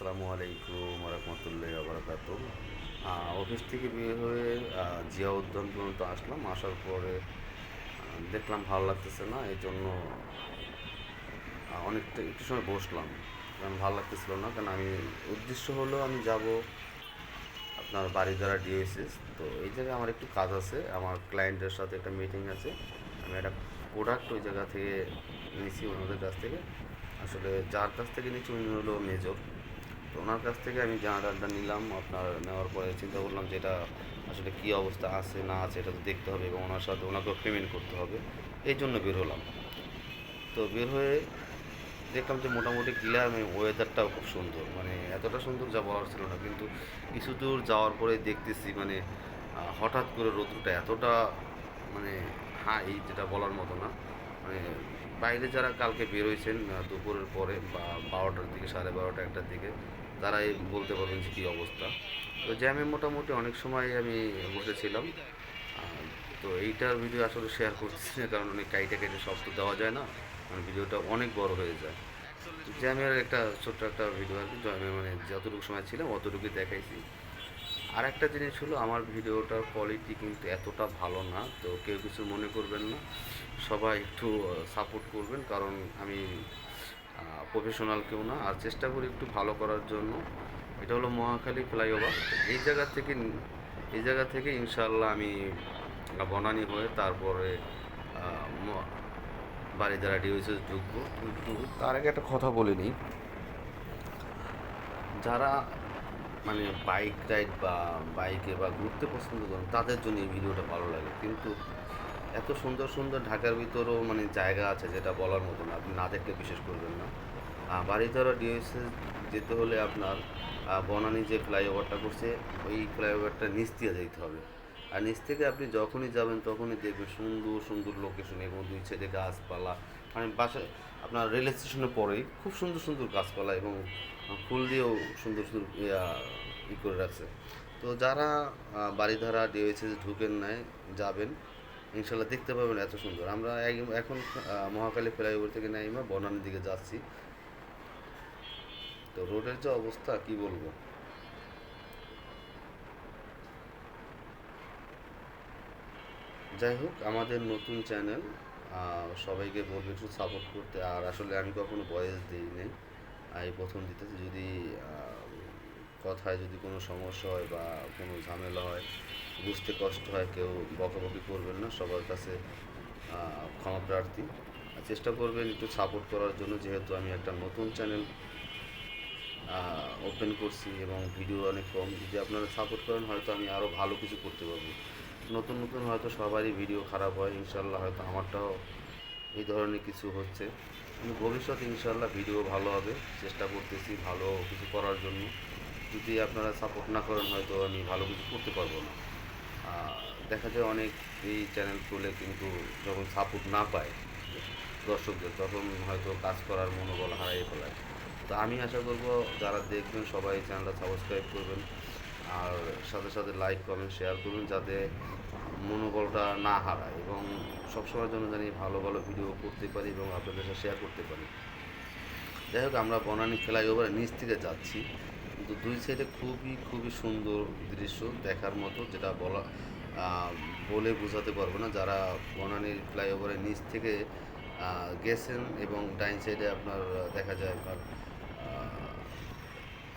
আসসালামু আলাইকুম রহমতুল্লাহ আবরাকাত অফিস থেকে বের হয়ে জিয়া উদ্যান পর্যন্ত আসলাম। আসার পরে দেখলাম ভালো লাগতেছে না এই জন্য অনেকটা একটু সময় বসলাম। কারণ ভালো লাগতেছিল না, কারণ আমি, উদ্দেশ্য হলো আমি যাব আপনার বাড়ি দ্বারা ডিএসএস তো এই জায়গায় আমার একটু কাজ আছে, আমার ক্লায়েন্টের সাথে একটা মিটিং আছে। আমি একটা প্রোডাক্ট ওই জায়গা থেকে নিয়েছি ওনাদের কাছ থেকে। আসলে যার কাছ থেকে নিচ্ছি উনি হলো মেজর। তো ওনার কাছ থেকে আমি জানাটা নিলাম, আপনার নেওয়ার পরে চিন্তা করলাম যে এটা আসলে কী অবস্থা আছে, না আছে, এটা তো দেখতে হবে এবং ওনার সাথে ওনাকেও পেমেন্ট করতে হবে। এই জন্য বের হলাম। তো বের হয়ে দেখলাম যে মোটামুটি ক্লিয়ার ওয়েদারটাও খুব সুন্দর। মানে এতটা সুন্দর যা বলার ছিল না, কিন্তু কিছু দূর যাওয়ার পরে দেখতেছি মানে হঠাৎ করে রৌদ্রটা এতটা মানে হাই যেটা বলার মতো না। মানে বাইরে যারা কালকে বেরোইছেন আহ, দুপুরের পরে বা বারোটার দিকে সাড়ে বারোটা একটার দিকে তারাই বলতে পারবেন যে কী অবস্থা। তো জ্যামে মোটামুটি অনেক সময় আমি বসেছিলাম তো এইটার ভিডিও আসলে শেয়ার করতেছি না কারণ অনেক কাইটে কেটে সব তো দেওয়া যায় না মানে ভিডিওটা অনেক বড় হয়ে যায়। জ্যামের একটা ছোট্ট একটা ভিডিও আর কি জ্যামে মানে যতটুকু সময় ছিলাম অতটুকুই দেখাইছি। আর একটা জিনিস হলো, আমার ভিডিওটার কোয়ালিটি কিন্তু এতটা ভালো না, তো কেউ কিছু মনে করবেন না। সবাই একটু সাপোর্ট করবেন, কারণ আমি প্রফেশনাল কেউ না। আর চেষ্টা করি একটু ভালো করার জন্য। এটা হলো মহাখালী ফ্লাইওভার। এই জায়গা থেকে, এই জায়গা থেকে ইনশাল্লাহ আমি বনানি হয়ে তারপরে বাড়ি দ্বারা ডিওসিস ঢুকবো। তার আগে একটা কথা বলে নিই। যারা মানে বাইক রাইড বা বাইকে বা ঘুরতে পছন্দ করেন, তাদের জন্য এই ভিডিওটা ভালো লাগে। কিন্তু এত সুন্দর সুন্দর ঢাকার ভিতরেও মানে জায়গা আছে যেটা বলার মতো না, আপনি না দেখলে বিশ্বাস করবেন না। বাড়ি ধরো ডিএসএস যেতে হলে আপনার বনানী যে ফ্লাইওভারটা করছে, ওই ফ্লাইওভারটা নিচ দিয়ে যেতে হবে। আর নিচ থেকে আপনি যখনই যাবেন তখনই দেখবেন সুন্দর সুন্দর লোকেশন এবং দুই সাইডে গাছপালা। মানে বাসায় আপনার রেল স্টেশনের পরেই খুব সুন্দর সুন্দর গাছপালা এবং ফুল দিয়েও সুন্দর সুন্দর ই করে রাখছে। তো যারা বাড়িধারা ডিওএসএস ঢুকেন নাই, যাবেন। ইনশাল্লাহ দেখতে পাবেন এত সুন্দর। আমরা এখন মহাকালী ফ্লাইওভার থেকে নাইমা বনানীর দিকে যাচ্ছি। তো রোডের যে অবস্থা, কি বলব? যাই হোক, আমাদের নতুন চ্যানেল সবাইকে বলব একটু সাপোর্ট করতে। আর আসলে আমি কখনো বয়েস দিই নাই। এই প্রথম দিতেছি। যদি কথায় যদি কোনো সমস্যা হয় বা কোনো ঝামেলা হয়, বুঝতে কষ্ট হয়, কেউ বকাবকি করবেন না। সবার কাছে ক্ষমা প্রার্থী। চেষ্টা করবেন একটু সাপোর্ট করার জন্য। যেহেতু আমি একটা নতুন চ্যানেল ওপেন করছি এবং ভিডিও অনেক কম। যদি আপনারা সাপোর্ট করেন, হয়তো আমি আরও ভালো কিছু করতে পারব। নতুন নতুন হয়তো সবারই ভিডিও খারাপ হয়, ইনশাল্লাহ হয়তো আমারটাও এই ধরনের কিছু হচ্ছে। কিন্তু ভবিষ্যতে ইনশাল্লাহ ভিডিও ভালো হবে, চেষ্টা করতেছি ভালো কিছু করার জন্য। যদি আপনারা সাপোর্ট না করেন, হয়তো আমি ভালো কিছু করতে পারব না। দেখা যায় অনেক এই চ্যানেল খুলে কিন্তু যখন সাপোর্ট না পায় দর্শকদের, তখন হয়তো কাজ করার মনোবল হারিয়ে ফেলায় তো আমি আশা করব যারা দেখবেন, সবাই চ্যানেলটা সাবস্ক্রাইব করবেন। আর সাথে সাথে লাইক কমেন্ট শেয়ার করবেন যাতে মনোবলটা না হারায় এবং সবসময়ের জন্য জানি ভালো ভালো ভিডিও করতে পারি এবং আপনাদের সাথে শেয়ার করতে পারি। যাই হোক, আমরা বনানী ফ্লাইওভারের নিচ থেকে যাচ্ছি। কিন্তু দুই সাইডে খুবই খুবই সুন্দর দৃশ্য দেখার মতো, যেটা বলা বলে বোঝাতে পারব না। যারা বনানীর ফ্লাইওভারের নিচ থেকে গেছেন এবং ডাইন সাইডে আপনার দেখা যায় আপনার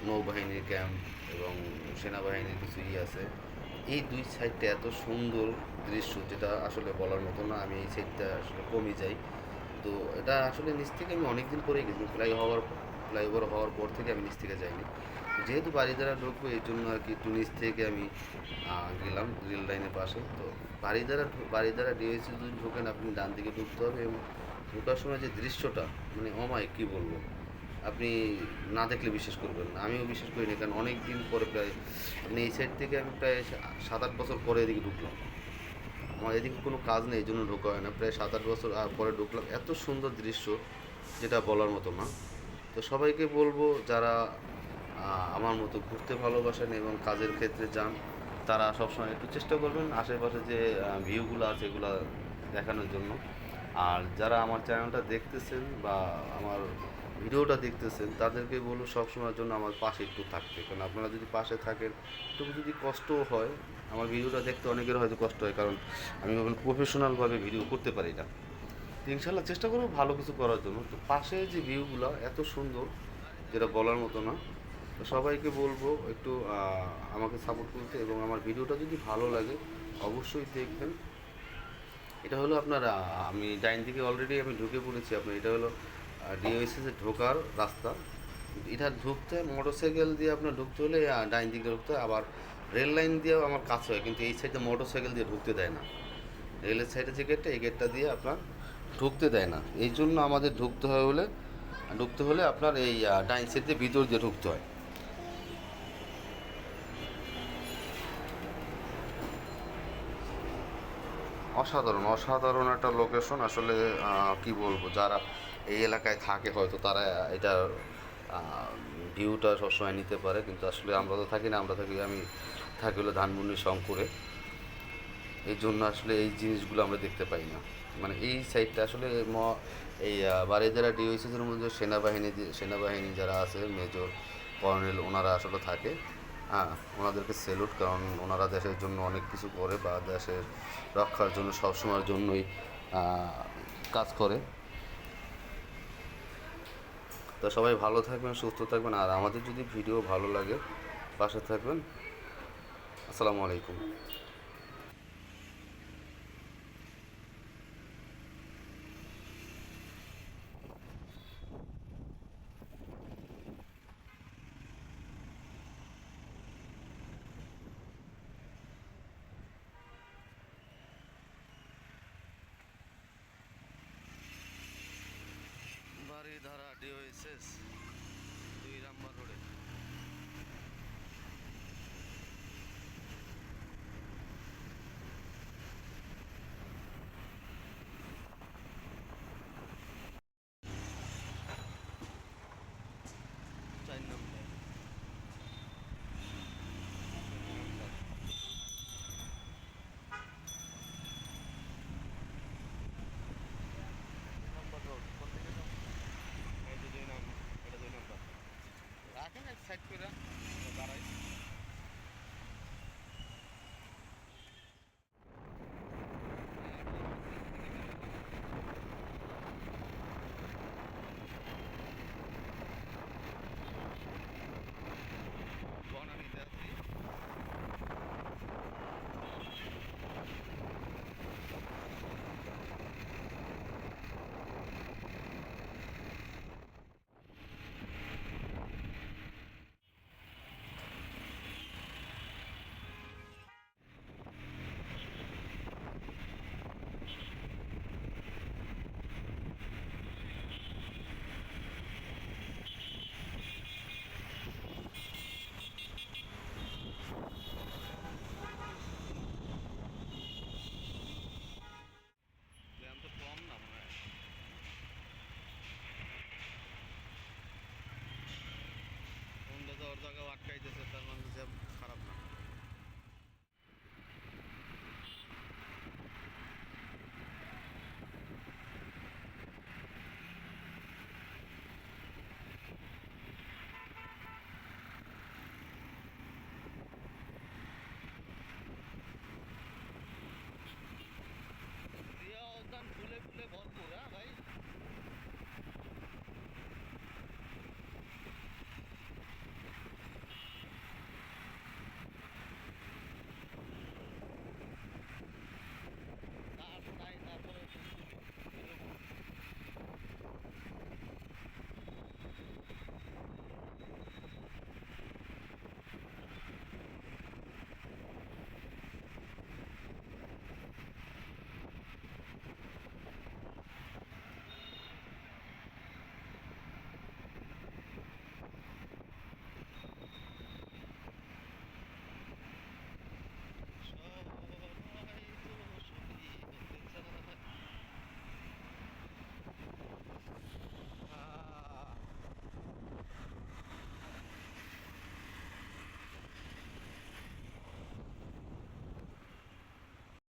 নৌবাহিনীর ক্যাম্প এবং সেনাবাহিনীর কিছু ই আছে। এই দুই সাইডটা এত সুন্দর দৃশ্য যেটা আসলে বলার মতো না, আমি এই সাইডটা আসলে কমে যাই। তো এটা আসলে নিচ থেকে আমি অনেক দিন পরেই গেছি ফ্লাই হওয়ার ফ্লাইওভার হওয়ার পর থেকে আমি নিচ থেকে যাইনি। যেহেতু বাড়ি ঢুকবো, এই জন্য আর কি একটু নিচ থেকে আমি গেলাম রেল লাইনের পাশে। তো বাড়ি দ্বারা বাড়ি যদি ঢোকেন, আপনি ডান দিকে ঢুকতে হবে এবং ঢোকার সময় যে দৃশ্যটা মানে অমায় কী বলব? আপনি না দেখলে বিশ্বাস করবেন না। আমিও বিশ্বাস করিনি কারণ অনেক দিন পরে প্রায় আপনি এই সাইড থেকে আমি প্রায় সাত আট বছর পরে এদিকে ঢুকলাম। আমার এদিকে কোনো কাজ নেই, এই জন্য ঢোকা হয় না। প্রায় সাত আট বছর পরে ঢুকলাম। এত সুন্দর দৃশ্য, যেটা বলার মতো না। তো সবাইকে বলব, যারা আমার মতো ঘুরতে ভালোবাসেন এবং কাজের ক্ষেত্রে যান, তারা সবসময় একটু চেষ্টা করবেন আশেপাশে যে ভিউগুলো আছে, এগুলো দেখানোর জন্য। আর যারা আমার চ্যানেলটা দেখতেছেন বা আমার ভিডিওটা দেখতেছেন, তাদেরকে বলব সবসময়ের জন্য আমার পাশে একটু থাকতে। কারণ আপনারা যদি পাশে থাকেন, একটু যদি কষ্টও হয়, আমার ভিডিওটা দেখতে অনেকের হয়তো কষ্ট হয়, কারণ আমি প্রফেশনালভাবে ভিডিও করতে পারি না। তো ইনশাল্লাহ চেষ্টা করব ভালো কিছু করার জন্য। তো পাশে যে ভিউগুলো এত সুন্দর, যেটা বলার মতো না, তো সবাইকে বলব একটু আমাকে সাপোর্ট করতে এবং আমার ভিডিওটা যদি ভালো লাগে, অবশ্যই দেখবেন। এটা হলো আপনার আমি ডাইন দিকে অলরেডি আমি ঢুকে পড়েছি, আপনার এটা হলো ডিওএসএস ঢোকার রাস্তা। এটা ঢুকতে মোটর সাইকেল দিয়ে আপনার ঢুকতে হলে ডাইন দিকে ঢুকতে হয়। আবার রেল লাইন দিয়েও আমার কাছে হয়, কিন্তু এই সাইডে মোটর সাইকেল দিয়ে ঢুকতে দেয় না। রেলের সাইডে যে গেটটা এই গেটটা দিয়ে আপনার ঢুকতে দেয় না। এই জন্য আমাদের ঢুকতে হয় হলে ঢুকতে হলে আপনার এই ডাইন সাইড দিয়ে ভিতর দিয়ে ঢুকতে হয়। অসাধারণ অসাধারণ একটা লোকেশন আসলে কি বলব, যারা এই এলাকায় থাকে হয়তো তারা, এটা ভিউটা সবসময় নিতে পারে, কিন্তু আসলে আমরা তো থাকি না, আমরা থাকি, আমি থাকি হলো ধানমন্ডি, শঙ্করে। এই জন্য আসলে এই জিনিসগুলো আমরা দেখতে পাই না। মানে এই সাইডটা আসলে ম, এই বাড়ি যারা ডিওসিসের মধ্যে সেনাবাহিনী সেনাবাহিনী যারা আছে মেজর কর্নেল ওনারা আসলে থাকে। হ্যাঁ ওনাদেরকে সেলুট কারণ ওনারা দেশের জন্য অনেক কিছু করে বা দেশের রক্ষার জন্য সবসময়ের জন্যই কাজ করে। তো সবাই ভালো থাকবেন, সুস্থ থাকবেন, আর আমাদের যদি ভিডিও ভালো লাগে, পাশে থাকবেন। আসসালামু আলাইকুম বাড়িধারা ডিওএসএস দুই নাম্বার রোডে চার নম্বর রাখেন এক সাইড করে দাঁড়াই